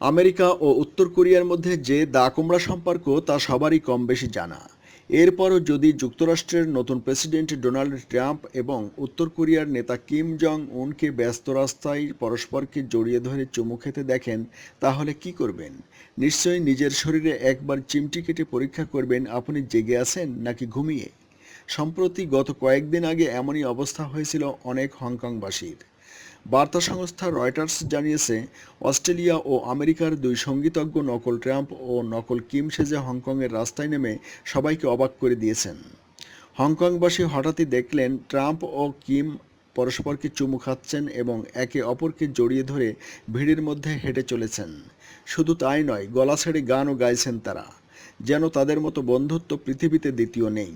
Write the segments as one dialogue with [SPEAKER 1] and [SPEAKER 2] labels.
[SPEAKER 1] America ও উত্তর কোরিয়ার মধ্যে যে দা কুমড়া সম্পর্ক, তা সবারই কম বেশি জানা। এরপরও যদি যুক্তরাষ্ট্রের নতুন প্রেসিডেন্ট ডোনাল্ড ট্রাম্প এবং উত্তর কোরিয়ার নেতা কিম জং উনকে ব্যস্ত রাস্তায় পরস্পরকে জড়িয়ে ধরে চুমু খেতে দেখেন, তাহলে কি করবেন? নিশ্চয়ই নিজের শরীরে একবার চিমটি কেটে পরীক্ষা করবেন, আপনি জেগে আছেন নাকি ঘুমিয়ে? সম্প্রতি গত কয়েকদিন আগে এমনই অবস্থা হয়েছিল অনেক হংকংবাসীর। বার্তা সংস্থা রয়টার্স জানিয়েছে, অস্ট্রেলিয়া ও আমেরিকার দুই সঙ্গীতজ্ঞ নকল ট্রাম্প ও নকল কিম সেজে হংকংয়ের রাস্তায় নেমে সবাইকে অবাক করে দিয়েছেন। হংকংবাসী হঠাৎই দেখলেন, ট্রাম্প ও কিম পরস্পরকে চুমু খাচ্ছেন এবং একে অপরকে জড়িয়ে ধরে ভিড়ের মধ্যে হেঁটে চলেছেন। শুধু তাই নয়, গলা ছেড়ে গানও গাইছেন তারা, যেন তাদের মতো বন্ধুত্ব পৃথিবীতে দ্বিতীয় নেই।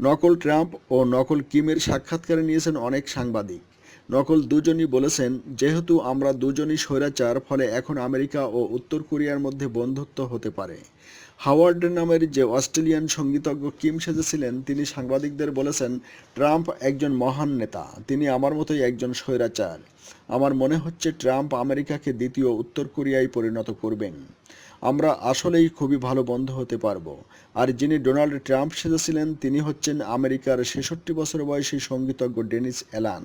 [SPEAKER 1] নকল ট্রাম্প ও নকল কিমের সাক্ষাৎকারে নিয়েছেন অনেক সাংবাদিক। নকল দুজনই বলেছেন, যেহেতু আমরা দুজনই স্বৈরাচার, ফলে এখন আমেরিকা ও উত্তর কোরিয়ার মধ্যে বন্ধুত্ব হতে পারে। হাওয়ার্ড নামের যে অস্ট্রেলিয়ান সঙ্গীতজ্ঞ কিম সেজেছিলেন, তিনি সাংবাদিকদের বলেছেন, ট্রাম্প একজন মহান নেতা, তিনি আমার মতোই একজন স্বৈরাচার। আমার মনে হচ্ছে ট্রাম্প আমেরিকাকে দ্বিতীয় উত্তর কোরিয়ায় পরিণত করবেন। আমরা আসলেই খুবই ভালো বন্ধু হতে পারব। আর যিনি ডোনাল্ড ট্রাম্প সেজেছিলেন, তিনি হচ্ছেন আমেরিকার ছেষট্টি বছর বয়সী সঙ্গীতজ্ঞ ডেনিস অ্যালান।